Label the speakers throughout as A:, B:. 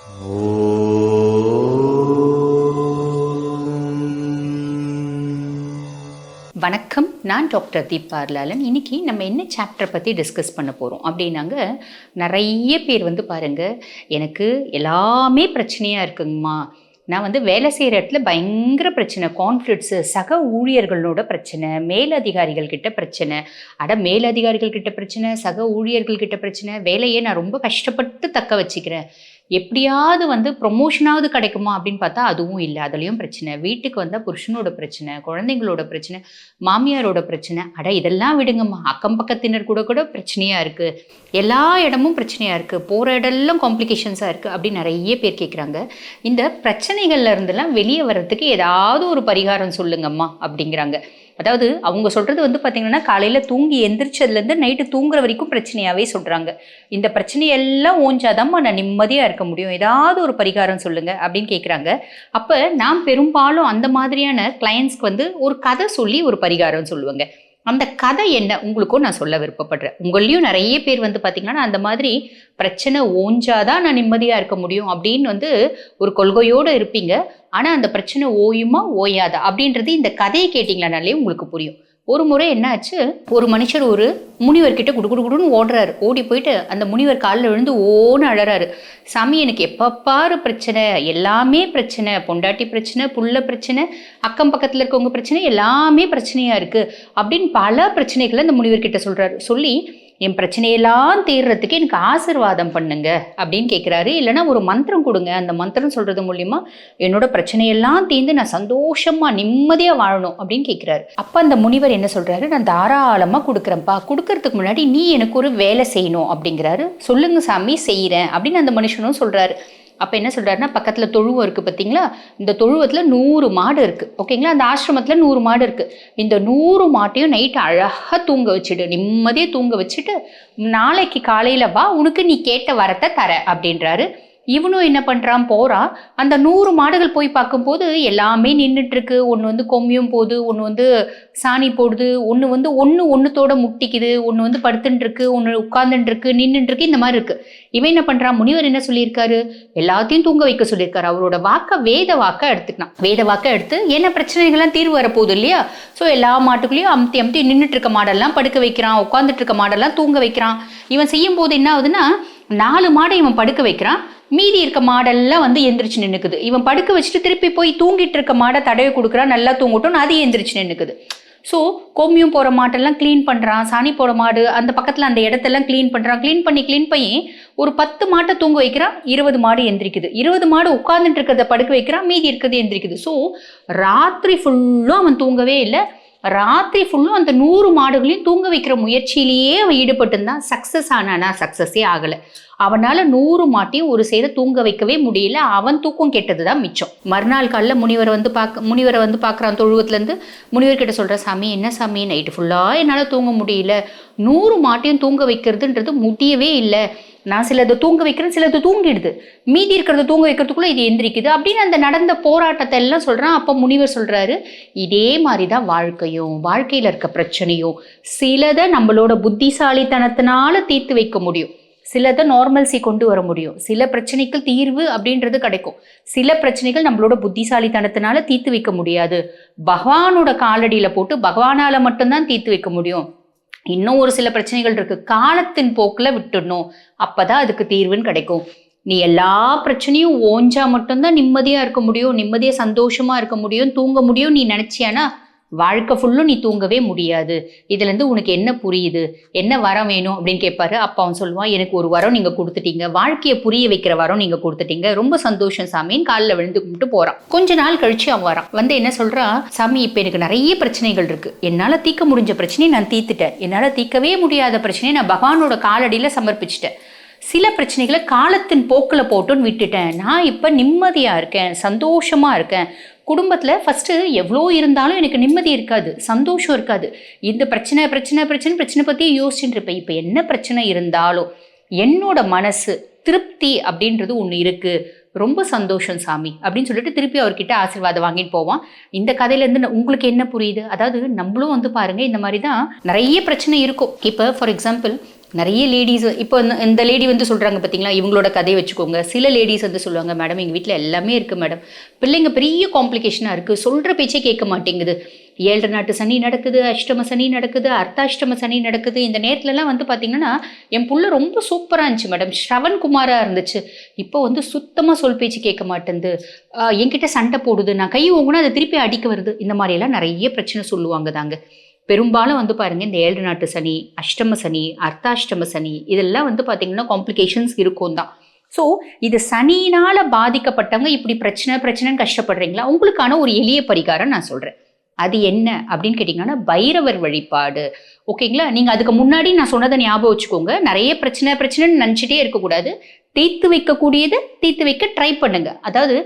A: வணக்கம். நான் டாக்டர் தீபார்லாலன் இன்னைக்கு நம்ம என்ன சாப்டர் பற்றி டிஸ்கஸ் பண்ண போகிறோம் அப்படின்னாங்க நிறைய பேர் வந்து பாருங்க எனக்கு எல்லாமே பிரச்சனையாக இருக்குங்கம்மா. நான் வந்து வேலை செய்கிற இடத்துல பயங்கர பிரச்சனை. கான்ஃப்ளிக்ஸு சக ஊழியர்களோட பிரச்சனை மேலதிகாரிகள் கிட்ட பிரச்சனை. அட மேலதிகாரிகள் கிட்ட பிரச்சனை சக ஊழியர்கள் கிட்ட பிரச்சனை. வேலையை நான் ரொம்ப கஷ்டப்பட்டு தக்க வச்சுக்கிறேன். எப்படியாவது வந்து ப்ரொமோஷனாவது கிடைக்குமா அப்படின்னு பார்த்தா அதுவும் இல்லை. அதுலேயும் பிரச்சனை. வீட்டுக்கு வந்தால் புருஷனோட பிரச்சனை குழந்தைங்களோட பிரச்சனை மாமியாரோட பிரச்சனை. அட இதெல்லாம் விடுங்கம்மா. அக்கம் பக்கத்தினர் கூட கூட பிரச்சனையாக இருக்குது எல்லா இடமும் பிரச்சனையாக இருக்குது போகிற இடம்லாம் காம்ப்ளிகேஷன்ஸாக இருக்குது அப்படின்னு நிறைய பேர் கேட்குறாங்க இந்த பிரச்சனைகள்ல இருந்தெல்லாம் வெளியே வர்றதுக்கு ஏதாவது ஒரு பரிகாரம் சொல்லுங்கம்மா அப்படிங்கிறாங்க. அதாவது அவங்க சொல்கிறது வந்து பார்த்திங்கன்னா காலையில் தூங்கி எந்திரிச்சதுலேருந்து நைட்டு தூங்குற வரைக்கும் பிரச்சனையாகவே சொல்கிறாங்க இந்த பிரச்சனையெல்லாம் ஓஞ்சாதாம்மா நான் நிம்மதியாக இருக்க முடியும். ஏதாவது ஒரு பரிகாரம் சொல்லுங்கள் அப்படின்னு கேட்குறாங்க அப்போ நான் பெரும்பாலும் அந்த மாதிரியான கிளையன்ஸ்க்கு வந்து ஒரு கதை சொல்லி ஒரு பரிகாரம் சொல்லுவேங்க. அந்த கதை என்ன உங்களுக்கும் நான் சொல்ல விருப்பப்படுறேன். உங்களையும் நிறைய பேர் வந்து பார்த்தீங்கன்னா அந்த மாதிரி பிரச்சனை ஓஞ்சாதான் நான் நிம்மதியாக இருக்க முடியும் அப்படின்னு வந்து ஒரு கொள்கையோடு இருப்பீங்க. ஆனால் அந்த பிரச்சனை ஓயுமா ஓயாதா அப்படின்றது இந்த கதையை கேட்டிங்களானாலே உங்களுக்கு புரியும். ஒரு முறை என்னாச்சு? ஒரு மனுஷர் ஒரு முனிவர்கிட்ட குடு குடு குடுன்னு ஓடுறாரு. ஓடி போயிட்டு அந்த முனிவர் காலில் விழுந்து ஓன்னு அழறாரு. சாமி எனக்கு எப்போ பாரு பிரச்சனை? எல்லாமே பிரச்சனை. பொண்டாட்டி பிரச்சனை புள்ள பிரச்சனை அக்கம் பக்கத்தில் இருக்கவங்க பிரச்சனை எல்லாமே பிரச்சனையாக இருக்குது அப்படின்னு பல பிரச்சனைகளை அந்த முனிவர்கிட்ட சொல்கிறாரு சொல்லி என் பிரச்சனையெல்லாம் தீர்றதுக்கு எனக்கு ஆசிர்வாதம் பண்ணுங்க அப்படின்னு கேட்குறாரு இல்லைனா ஒரு மந்திரம் கொடுங்க. அந்த மந்திரம் சொல்றது மூலியமா என்னோட பிரச்சனையெல்லாம் தீர்ந்து நான் சந்தோஷமா நிம்மதியா வாழணும் அப்படின்னு கேட்குறாரு அப்ப அந்த முனிவர் என்ன சொல்றாரு? நான் தாராளமா கொடுக்குறேன்ப்பா. கொடுக்கறதுக்கு முன்னாடி நீ எனக்கு ஒரு வேலை செய்யணும் அப்படிங்கிறாரு. சொல்லுங்க சாமி செய்கிறேன் அப்படின்னு அந்த மனுஷனும் சொல்றாரு. அப்போ என்ன சொல்கிறாருன்னா பக்கத்தில் தொழுவம் இருக்குது பார்த்தீங்களா இந்த தொழுவத்தில் நூறு மாடு இருக்குது ஓகேங்களா? அந்த ஆசிரமத்தில் நூறு மாடு இருக்குது இந்த நூறு மாட்டையும் நைட்டு அழகாக தூங்க வச்சுடு. நிம்மதியாக தூங்க வச்சுட்டு நாளைக்கு காலையில் வா உனக்கு நீ கேட்ட வரத்தை தர அப்படின்றாரு. இவனும் என்ன பண்ணுறான் போகிறான் அந்த நூறு மாடுகள் போய் பார்க்கும்போது எல்லாமே நின்றுட்டுருக்கு ஒன்று வந்து கொம்மியும் போகுது ஒன்று வந்து சாணி போடுது ஒன்று வந்து ஒன்று ஒன்றுத்தோட முட்டிக்குது ஒன்று வந்து படுத்துட்டுருக்கு ஒன்று உட்காந்துட்டுருக்கு நின்றுட்டுருக்கு இந்த மாதிரி இருக்குது இவன் என்ன பண்ணுறான் முனிவர் என்ன சொல்லியிருக்காரு? எல்லாத்தையும் தூங்க வைக்க சொல்லியிருக்காரு. அவரோட வாக்கை வேத வாக்கை எடுத்துக்கலாம் வேத வாக்கை எடுத்து என்ன பிரச்சனைகள்லாம் தீர்வு வரப்போகுது இல்லையா? ஸோ எல்லா மாட்டுக்குள்ளேயும் அமுத்தி அமுத்தி நின்றுட்டு இருக்க மாடெல்லாம் படுக்க வைக்கிறான். உட்காந்துட்டு இருக்க மாடெல்லாம் தூங்க வைக்கிறான். இவன் செய்யும் போது என்ன ஆகுதுன்னா நாலு மாடை இவன் படுக்க வைக்கிறான். மீதி இருக்க மாடெல்லாம் வந்து எந்திரிச்சு நின்றுக்குது இவன் படுக்க வச்சுட்டு திருப்பி போய் தூங்கிட்டு இருக்க மாடை தடவை கொடுக்குறான் நல்லா தூங்கட்டும் அது எந்திரிச்சு நின்றுக்குது ஸோ கோமியம் போகிற மாட்டெல்லாம் க்ளீன் பண்ணுறான் சாணி போகிற மாடு அந்த பக்கத்தில் அந்த இடத்தெல்லாம் க்ளீன் பண்ணுறான் க்ளீன் பண்ணி க்ளீன் பண்ணி ஒரு பத்து மாட்டை தூங்க வைக்கிறான் இருபது மாடு எந்திரிக்குது. இருபது மாடு உட்காந்துட்டு இருக்கிறத படுக்க வைக்கிறான் மீதி இருக்கிறது எந்திரிக்குது. ஸோ ராத்திரி ஃபுல்லும் அவன் தூங்கவே இல்லை. ராத்திரி ஃபுல்லும் அந்த நூறு மாடுகளையும் தூங்க வைக்கிற முயற்சியிலேயே அவன் ஈடுபட்டுருந்தான். சக்ஸஸ் ஆனானா? சக்ஸஸே ஆகலை. அவனால் நூறு மாட்டையும் ஒரு சேர தூங்க வைக்கவே முடியல. அவன் தூக்கம் கெட்டது தான் மிச்சம். மறுநாள் காலைல முனிவரை வந்து பார்க்க முனிவரை வந்து பார்க்குறான் தொழுவத்துலேருந்து. முனிவர்கிட்ட சொல்கிற சாமி என்ன சாமி? நைட்டு ஃபுல்லாக என்னால் தூங்க முடியல. நூறு மாட்டையும் தூங்க வைக்கிறதுன்றது முடியவே இல்லை. நான் சிலது தூங்க வைக்கிறேன் சிலது தூங்கிடுது. மீதி இருக்கிறத தூங்க வைக்கிறதுக்குள்ள இது எந்திரிக்குது. அப்படின்னு அந்த நடந்த போராட்டத்தை எல்லாம் சொல்கிறான் அப்போ முனிவர் சொல்கிறாரு இதே மாதிரி தான் வாழ்க்கையும் வாழ்க்கையில் இருக்க பிரச்சனையும் சிலதை நம்மளோட புத்திசாலித்தனத்தினால தீர்த்து வைக்க முடியும். சிலதை நார்மல்சி கொண்டு வர முடியும். சில பிரச்சனைக்கு தீர்வு அப்படின்றது கிடைக்கும். சில பிரச்சனைகள் நம்மளோட புத்திசாலித்தனத்தினால தீர்த்து வைக்க முடியாது. பகவானோட காலடியில் போட்டு பகவானால மட்டும்தான் தீர்த்து வைக்க முடியும். இன்னும் ஒரு சில பிரச்சனைகள் இருக்கு. காலத்தின் போக்கில் விட்டுடணும். அப்பதான் அதுக்கு தீர்வுன்னு கிடைக்கும். நீ எல்லா பிரச்சனையும் ஓஞ்சா மட்டும்தான் நிம்மதியா இருக்க முடியும். நிம்மதியா சந்தோஷமா இருக்க முடியும். தூங்க முடியும் நீ நினைச்சியானா வாழ்க்கை ஃபுல்லும் நீ தூங்கவே முடியாது. இதுலேருந்து உனக்கு என்ன புரியுது? என்ன வரம் வேணும்? அப்படின்னு கேட்பாரு அப்போ அவன் சொல்லுவான் எனக்கு ஒரு வரம் நீங்கள் கொடுத்துட்டீங்க. வாழ்க்கையை புரிய வைக்கிற வரம் நீங்கள் கொடுத்துட்டீங்க. ரொம்ப சந்தோஷம் சாமின்னு காலில் விழுந்து கும்பிட்டு போகிறான் கொஞ்ச நாள் கழிச்சு அவன் வரான். வந்து என்ன சொல்கிறான் சாமி இப்போ எனக்கு நிறைய பிரச்சனைகள் இருக்குது என்னால் தீர்க்க முடிஞ்ச பிரச்சனையை நான் தீர்த்துட்டேன். என்னால் தீர்க்கவே முடியாத பிரச்சனையை நான் பகவானோட காலடியில் சமர்ப்பிச்சிட்டேன். சில பிரச்சனைகளை காலத்தின் போக்கில் போட்டுன்னு விட்டுட்டேன். நான் இப்போ நிம்மதியாக இருக்கேன். சந்தோஷமாக இருக்கேன். குடும்பத்தில் ஃபஸ்ட்டு எவ்வளோ இருந்தாலும் எனக்கு நிம்மதி இருக்காது சந்தோஷம் இருக்காது. இந்த பிரச்சனை பிரச்சனை பிரச்சனை பிரச்சனை பற்றியே யோசிச்சுட்டு இருப்பேன். இப்போ என்ன பிரச்சனை இருந்தாலும் என்னோட மனசு திருப்தி அப்படின்றது ஒன்று இருக்குது ரொம்ப சந்தோஷம் சாமி அப்படின்னு சொல்லிட்டு திருப்பி அவர்கிட்ட ஆசீர்வாதம் வாங்கிட்டு போவான். இந்த கதையிலேருந்து உங்களுக்கு என்ன புரியுது? அதாவது நம்மளும் வந்து பாருங்கள் இந்த மாதிரி தான் நிறைய பிரச்சனை இருக்கும். இப்போ ஃபார் எக்ஸாம்பிள் நிறைய லேடிஸ் இப்போ இந்த- இந்த லேடி வந்து சொல்கிறாங்க பார்த்தீங்களா இவங்களோட கதையை வச்சுக்கோங்க. சில லேடிஸ் வந்து சொல்லுவாங்க மேடம் எங்கள் வீட்டில் எல்லாமே இருக்குது மேடம் பிள்ளைங்க பெரிய காம்ப்ளிகேஷனாக இருக்குது சொல்கிற பேச்சே கேட்க மாட்டேங்குது. ஏழரை நாட்டு சனி நடக்குது அஷ்டம சனி நடக்குது அர்த்தாஷ்டம சனி நடக்குது. இந்த நேரத்துலலாம் வந்து பார்த்தீங்கன்னா என் புள்ள ரொம்ப சூப்பராக இருந்துச்சு மேடம் ஸ்ரவன் குமாராக இருந்துச்சு. இப்போ வந்து சுத்தமாக சொல் பேச்சு கேட்க மாட்டேங்குது என்கிட்ட சண்டை போடுது. நான் கை ஓங்குனா அதை திருப்பி அடிக்க வருது. இந்த மாதிரியெல்லாம் நிறைய பிரச்சனை சொல்லுவாங்க தாங்க. பெரும்பாலும் வந்து பாருங்க இந்த ஏழு நாட்டு சனி அஷ்டம சனி அர்த்தாஷ்டம சனி இதெல்லாம் வந்து பார்த்தீங்கன்னா காம்ப்ளிகேஷன்ஸ் இருக்கும் தான். ஸோ இது சனியினால பாதிக்கப்பட்டவங்க இப்படி பிரச்சனை பிரச்சனைன்னு கஷ்டப்படுறீங்களா? உங்களுக்கான ஒரு எளிய பரிகாரம் நான் சொல்கிறேன் அது என்ன அப்படின்னு கேட்டிங்கன்னா பைரவர் வழிபாடு. ஓகேங்களா? நீங்கள் அதுக்கு முன்னாடி நான் சொன்னதை ஞாபகம் வச்சுக்கோங்க. நிறைய பிரச்சனை பிரச்சனைன்னு நினச்சிட்டே இருக்கக்கூடாது. தீர்த்து வைக்கக்கூடியதை தீர்த்து வைக்க ட்ரை பண்ணுங்க. அதாவது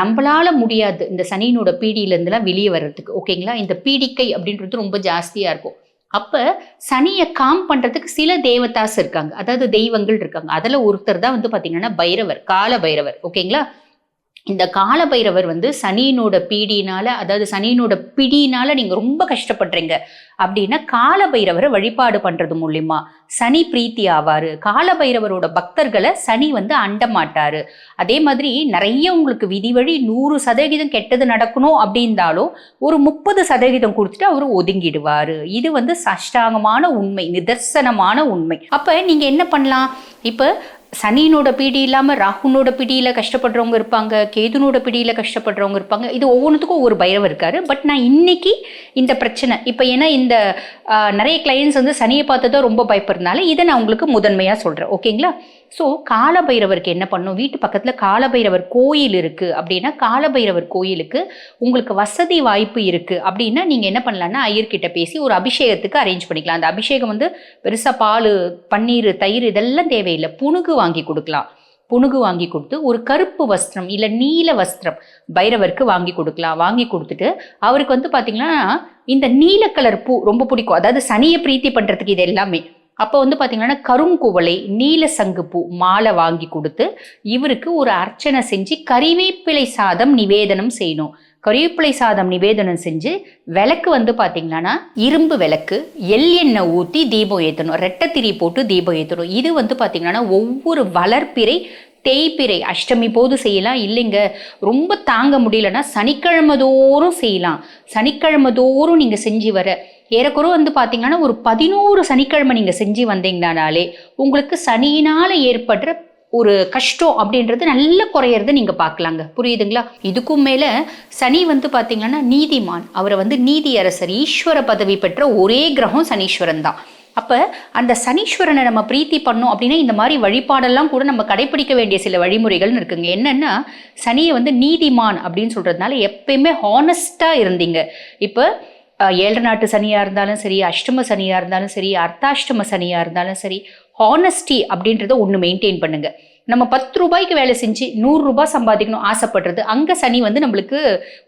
A: நம்மளால முடியாது இந்த சனியினோட பீடியிலேருந்துலாம் வெளியே வர்றதுக்கு. ஓகேங்களா? இந்த பீடிக்கை அப்படின்றது ரொம்ப ஜாஸ்தியாக இருக்கும். அப்போ சனியை காம் பண்ணுறதுக்கு சில தேவதாஸ் இருக்காங்க. அதாவது தெய்வங்கள் இருக்காங்க. அதில் ஒருத்தர் தான் வந்து பார்த்தீங்கன்னா பைரவர் கால பைரவர். ஓகேங்களா? இந்த கால பைரவர் வந்து சனியினோட பீடியினால அதாவது சனியினோட பிடியினால நீங்கள் ரொம்ப கஷ்டப்படுறீங்க. அப்படின்னா கால பைரவரை வழிபாடு பண்ணுறது மூலியமா சனி பிரீத்தி ஆவாரு. கால பைரவரோட பக்தர்களை சனி வந்து அண்டமாட்டாரு. அதே மாதிரி நிறைய உங்களுக்கு விதி வழி நூறு சதவீதம் கெட்டது நடக்கணும் அப்படின்னாலும் ஒரு முப்பது சதவீதம் கொடுத்துட்டு அவர் ஒதுங்கிடுவாரு. இது வந்து சஷ்டாங்கமான உண்மை நிதர்சனமான உண்மை. அப்ப நீங்க என்ன பண்ணலாம்? இப்போ சனியினோட பிடி இல்லாமல் ராகுனோட பிடியில் கஷ்டப்படுறவங்க இருப்பாங்க கேதுனோட பிடியில் கஷ்டப்படுறவங்க இருப்பாங்க. இது ஒவ்வொன்றுத்துக்கும் ஒவ்வொரு பைரவர் இருக்காரு. பட் நான் இன்னைக்கு இந்த பிரச்சனை இப்போ ஏன்னா இந்த நிறைய கிளைண்ட்ஸ் வந்து சனியை பார்த்ததா ரொம்ப பயப்படுறதுனால இதை நான் உங்களுக்கு முதன்மையாக சொல்கிறேன் ஓகேங்களா ஸோ காலபைரவருக்கு என்ன பண்ணும்? வீட்டு பக்கத்தில் காலபைரவர் கோயில் இருக்குது அப்படின்னா காலபைரவர் கோயிலுக்கு உங்களுக்கு வசதி வாய்ப்பு இருக்குது அப்படின்னா நீங்கள் என்ன பண்ணலாம்னா ஐயர்கிட்ட பேசி ஒரு அபிஷேகத்துக்கு அரேஞ்ச் பண்ணிக்கலாம். அந்த அபிஷேகம் வந்து பெருசாக பால் பன்னீர் தயிர் இதெல்லாம் தேவையில்லை. புணுகு வாங்கி கொடுக்கலாம். புணுகு வாங்கி கொடுத்து ஒரு கருப்பு வஸ்திரம் இல்லை நீல வஸ்திரம் பைரவருக்கு வாங்கி கொடுக்கலாம். வாங்கி கொடுத்துட்டு அவருக்கு வந்து பார்த்தீங்கன்னா இந்த நீல கலர் பூ ரொம்ப பிடிக்கும். அதாவது சனியை பிரீத்தி பண்ணுறதுக்கு இது எல்லாமே. அப்போ வந்து பார்த்தீங்கன்னா கருங்குவளை நீல சங்குப்பூ மாலை வாங்கி கொடுத்து இவருக்கு ஒரு அர்ச்சனை செஞ்சு கறிவேப்பிலை சாதம் நிவேதனம் செய்யணும். கறிவேப்பிலை சாதம் நிவேதனம் செஞ்சு விளக்கு வந்து பார்த்தீங்கன்னா இரும்பு விளக்கு எள் எண்ணெய் ஊற்றி தீபம் ஏற்றணும் ரெட்டத்திரி போட்டு தீபம் ஏற்றணும் இது வந்து பார்த்தீங்கன்னா ஒவ்வொரு வளர்ப்பிறை தேய்பிறை அஷ்டமி போது செய்யலாம். இல்லைங்க ரொம்ப தாங்க முடியலன்னா சனிக்கிழமை தோறும் செய்யலாம். சனிக்கிழமை தோறும் நீங்கள் செஞ்சு வர ஏறக்குறை வந்து பார்த்தீங்கன்னா ஒரு பதினோரு சனிக்கிழமை நீங்கள் செஞ்சு வந்தீங்கனாலே உங்களுக்கு சனியினால் ஏற்படுற ஒரு கஷ்டம் அப்படின்றது நல்ல குறையறது நீங்கள் பார்க்கலாங்க. புரியுதுங்களா? இதுக்கும் மேலே சனி வந்து பார்த்தீங்கன்னா நீதிமான். அவரை வந்து நீதியரசர் ஈஸ்வர பதவி பெற்ற ஒரே கிரகம் சனீஸ்வரன் தான். அப்போ அந்த சனீஸ்வரனை நம்ம பிரீத்தி பண்ணோம் அப்படின்னா இந்த மாதிரி வழிபாடெல்லாம் கூட நம்ம கடைப்பிடிக்க வேண்டிய சில வழிமுறைகள்னு இருக்குங்க. என்னென்னா சனியை வந்து நீதிமான் அப்படின்னு சொல்கிறதுனால எப்பயுமே ஹானஸ்ட்டாக இருந்தீங்க. இப்போ ஏழு நாட்டு சனியாக இருந்தாலும் சரி அஷ்டம சனியாக இருந்தாலும் சரி அர்த்தாஷ்டம சனியாக இருந்தாலும் சரி ஹானஸ்டி அப்படின்றத ஒன்று மெயின்டைன் பண்ணுங்க. நம்ம பத்து ரூபாய்க்கு வேலை செஞ்சு நூறுரூபா சம்பாதிக்கணும் ஆசைப்படுறது அங்கே சனி வந்து நம்மளுக்கு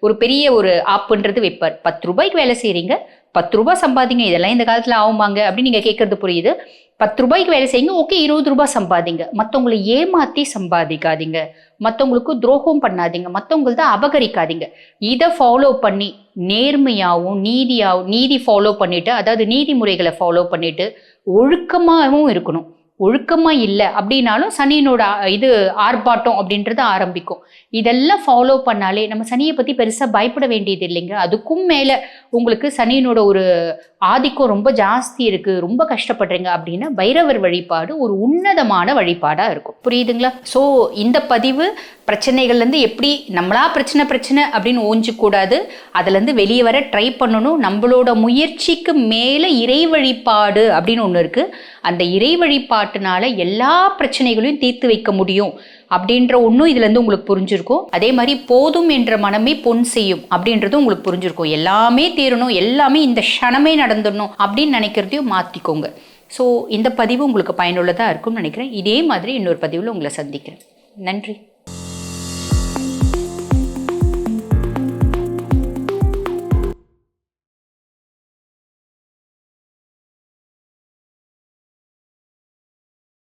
A: ஒரு பெரிய ஒரு ஆப்புன்றது வைப்பார். பத்து ரூபாய்க்கு வேலை செய்கிறீங்க பத்து ரூபாய் சம்பாதிங்க இதெல்லாம் இந்த காலத்தில் ஆகுமாங்க அப்படின்னு நீங்கள் கேட்குறது புரியுது. பத்து ரூபாய்க்கு வேலை செய்யுங்க ஓகே இருபது ரூபாய் சம்பாதிங்க. மற்றவங்களை ஏமாற்றி சம்பாதிக்காதீங்க. மற்றவங்களுக்கு துரோகம் பண்ணாதீங்க. மற்றவங்கள்த அபகரிக்காதீங்க. இதை ஃபாலோ பண்ணி நேர்மையாகவும் நீதியாகவும் நீதி ஃபாலோ பண்ணிட்டு அதாவது நீதிமுறைகளை ஃபாலோ பண்ணிட்டு ஒழுக்கமாகவும் இருக்கணும். ஒழுக்கமாக இல்லை அப்படின்னாலும் சனியினோட இது ஆர்ப்பாட்டம் அப்படின்றது ஆரம்பிக்கும். இதெல்லாம் ஃபாலோ பண்ணாலே நம்ம சனியை பற்றி பெருசாக பயப்பட வேண்டியது இல்லைங்க. அதுக்கும் மேலே உங்களுக்கு சனியினோட ஒரு ஆதிக்கம் ரொம்ப ஜாஸ்தி இருக்குது ரொம்ப கஷ்டப்படுறீங்க அப்படின்னா பைரவர் வழிபாடு ஒரு உன்னதமான வழிபாடாக இருக்கும். புரியுதுங்களா? ஸோ இந்த பதிவு பிரச்சனைகள்லேருந்து எப்படி நம்மளா பிரச்சனை பிரச்சனை அப்படின்னு ஓஞ்சிக்கூடாது அதுலேருந்து வெளியே வர ட்ரை பண்ணணும். நம்மளோட முயற்சிக்கு மேலே இறை வழிபாடு அப்படின்னு ஒன்று இருக்குது அந்த இறை வழிபாட்டுனால எல்லா பிரச்சனைகளையும் தீர்த்து வைக்க முடியும் அப்படின்ற ஒன்றும் இதுலேருந்து உங்களுக்கு புரிஞ்சிருக்கும். அதே மாதிரி போதும் என்ற மனமே பொன் செய்யும் அப்படின்றதும் உங்களுக்கு புரிஞ்சிருக்கும். எல்லாமே தீரணும் எல்லாமே இந்த க்ஷணமே நடந்துடணும் அப்படின்னு நினைக்கிறதையும் மாற்றிக்கோங்க ஸோ இந்த பதிவு உங்களுக்கு பயனுள்ளதாக இருக்கும்னு நினைக்கிறேன். இதே மாதிரி இன்னொரு பதிவில் உங்களை சந்திக்கிறேன். நன்றி.